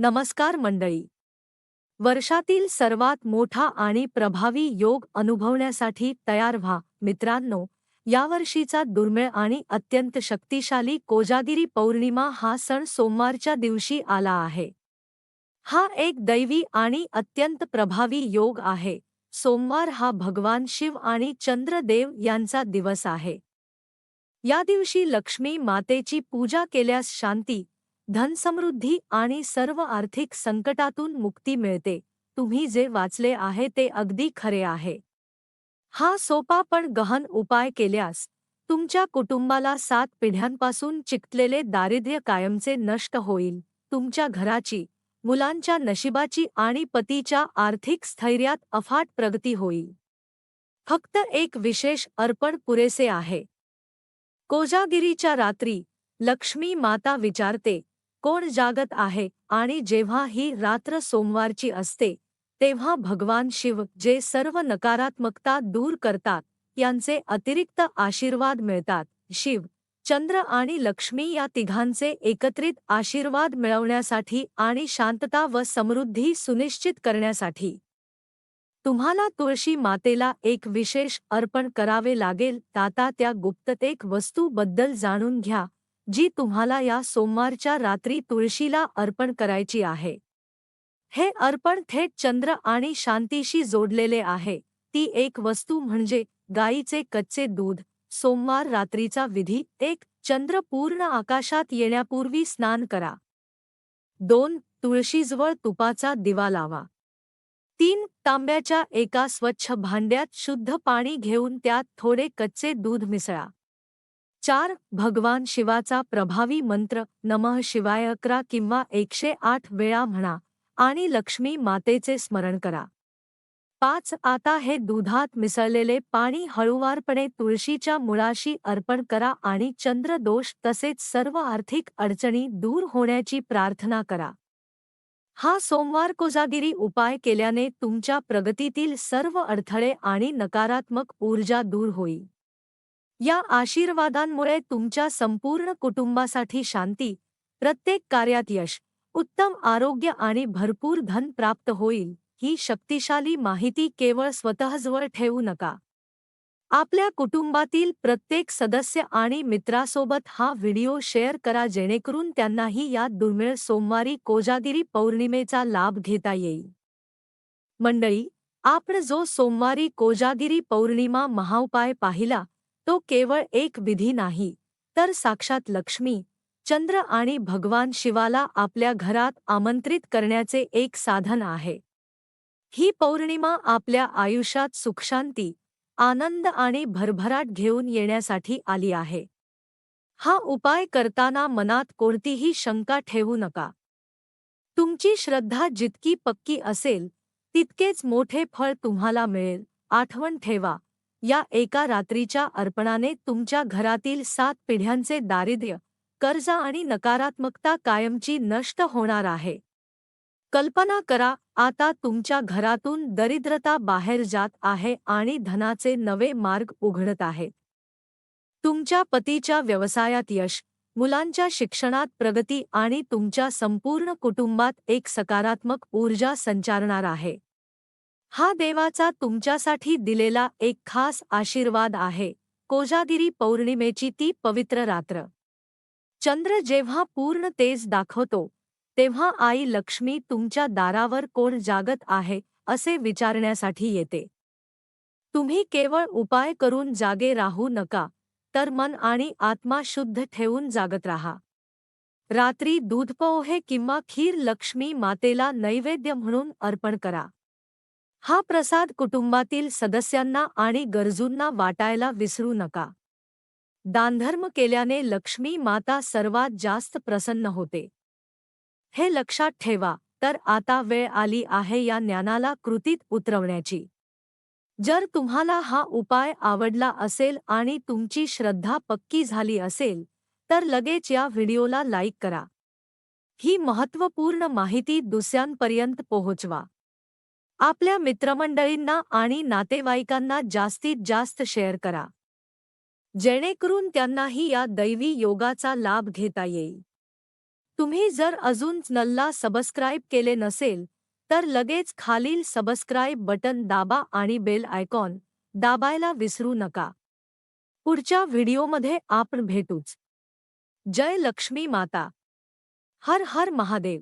नमस्कार मंडळी. वर्षातील सर्वात मोठा आणि प्रभावी योग अनुभवण्यासाठी तयार व्हा. मित्रांनो यावर्षीचा दुर्मिळ आणि अत्यंत शक्तिशाली कोजागिरी पौर्णिमा हा सण सोमवारच्या दिवशी आला आहे. हा एक दैवी आणि अत्यंत प्रभावी योग आहे. सोमवार हा भगवान शिव आणि चंद्रदेव यांचा दिवस आहे. या दिवशी लक्ष्मी मातेची पूजा केल्यास शांती धनसमृद्धी आणि सर्व आर्थिक संकटातून मुक्ती मिळते. तुम्ही जे वाचले आहे ते अगदी खरे आहे. हा सोपा पण गहन उपाय केल्यास तुमच्या कुटुंबाला सात पिढ्यांपासून चिकटलेले दारिद्र्य कायमचे नष्ट होईल. तुमच्या घराची मुलांच्या नशिबाची आणि पतीच्या आर्थिक स्थैर्यात अफाट प्रगती होईल. फक्त एक विशेष अर्पण पुरेसे आहे. कोजागिरीच्या रात्री लक्ष्मी माता विचारते कोण जागत आहे आणि जेव्हा ही रात्र सोमवारची असते तेव्हा भगवान शिव जे सर्व नकारात्मकता दूर करतात यांचे अतिरिक्त आशीर्वाद मिळतात. शिव चंद्र आणि लक्ष्मी या तिघांचे एकत्रित आशीर्वाद मिळवण्यासाठी आणि शांतता व समृद्धी सुनिश्चित करण्यासाठी. तुम्हाला तुळशी मातेला एक विशेष अर्पण करावे लागेल ताता त्या गुप्ततेक वस्तूबद्दल जाणून घ्या. जी तुम्हाला या सोमवारच्या रात्री तुळशीला अर्पण करायची आहे. हे अर्पण थेट चंद्र आणि शांतीशी जोडलेले आहे. ती एक वस्तू म्हणजे गायीचे कच्चे दूध. सोमवार रात्रीचा विधी. एक चंद्र पूर्ण आकाशात येण्यापूर्वी स्नान करा. दोन तुळशीजवळ तुपाचा दिवा लावा. तीन तांब्याच्या एका स्वच्छ भांड्यात शुद्ध पाणी घेऊन त्यात थोडे कच्चे दूध मिसळा. चार भगवान शिवाचा प्रभावी मंत्र नमः शिवाय अकरा किंवा एकशे आठ वेळा म्हणा आणि लक्ष्मी मातेचे स्मरण करा. पाच आता हे दुधात मिसळलेले पाणी हळुवारपणे तुळशीच्या मुळाशी अर्पण करा आणि चंद्रदोष तसेच सर्व आर्थिक अडचणी दूर होण्याची प्रार्थना करा. हा सोमवार कोजागिरी उपाय केल्याने तुमच्या प्रगतीतील सर्व अडथळे आणि नकारात्मक ऊर्जा दूर होईल. या आशीर्वादांमुळे तुमच्या संपूर्ण कुटुंबासाठी शांती प्रत्येक कार्यात यश उत्तम आरोग्य आणि भरपूर धन प्राप्त होईल ही शक्तिशाली माहिती केवळ स्वतःजवळ ठेवू नका. आपल्या कुटुंबातील प्रत्येक सदस्य आणि मित्रासोबत हा व्हिडिओ शेअर करा जेणेकरून त्यांनाही या दुर्मिळ सोमवारी कोजागिरी पौर्णिमेचा लाभ घेता येईल. मंडळी आपण जो सोमवारी कोजागिरी पौर्णिमा महाउपाय पाहिला तो केवळ एक विधी नाही तर साक्षात लक्ष्मी चंद्र आणि भगवान शिवाला आपल्या घरात आमंत्रित करण्याचे एक साधन आहे. ही पौर्णिमा आपल्या आयुष्यात सुखशांती आनंद आणि भरभराट घेऊन येण्यासाठी आली आहे. हा उपाय करताना मनात कोणतीही शंका ठेवू नका. तुमची श्रद्धा जितकी पक्की असेल तितकेच मोठे फळ तुम्हाला मिळेल आठवण ठेवा. या एका रात्रीच्या अर्पणाने तुमच्या घरातील सात पिढ्यांचे दारिद्र्य कर्ज आणि नकारात्मकता कायमची नष्ट होणार आहे. कल्पना करा आता तुमच्या घरातून दरिद्रता बाहेर जात आहे आणि धनाचे नवे मार्ग उघडत आहेत. तुमच्या पतीच्या व्यवसायात यश मुलांच्या शिक्षणात प्रगती आणि तुमच्या संपूर्ण कुटुंबात एक सकारात्मक ऊर्जा संचारणार आहे. हा देवाचा तुमच्यासाठी दिलेला एक खास आशीर्वाद आहे. कोजागिरी पौर्णिमेची ती पवित्र रात्र. चंद्र जेव्हा पूर्ण तेज दाखवतो तेव्हा आई लक्ष्मी तुमच्या दारावर कोण जागत आहे असे विचारण्यासाठी येते. तुम्ही केवळ उपाय करून जागे राहू नका तर मन आणि आत्मा शुद्ध ठेवून जागत राहा. रात्री दूधपोहे किंवा खीर लक्ष्मी मातेला नैवेद्य म्हणून अर्पण करा. हा प्रसाद कुटुंबातील सदस्यांना आणि गरजूंना वाटायला विसरू नका. दानधर्म केल्याने लक्ष्मी माता सर्वात जास्त प्रसन्न होते. हे लक्षात ठेवा तर आता वेळ आली आहे या ज्ञानाला कृतीत उतरवण्याची. जर तुम्हाला हा उपाय आवडला असेल आणि तुमची श्रद्धा पक्की झाली असेल तर लगेच या व्हिडिओला लाईक करा. ही महत्त्वपूर्ण माहिती दुसऱ्यांपर्यंत पोहोचवा. आपल्या मित्रमंडळींना आणि नातेवाईकांना जास्तीत जास्त शेअर करा. जेणेकरून त्यांनाही या दैवी योगाचा लाभ घेता येईल. तुम्ही जर अजून नल्ला सबस्क्राईब केले नसेल तर लगेच खालील सबस्क्राईब बटन दाबा आणि बेल आयकॉन दाबायला विसरू नका. पुढच्या व्हिडिओमध्ये आपण भेटूच. जय लक्ष्मी माता. हर हर महादेव.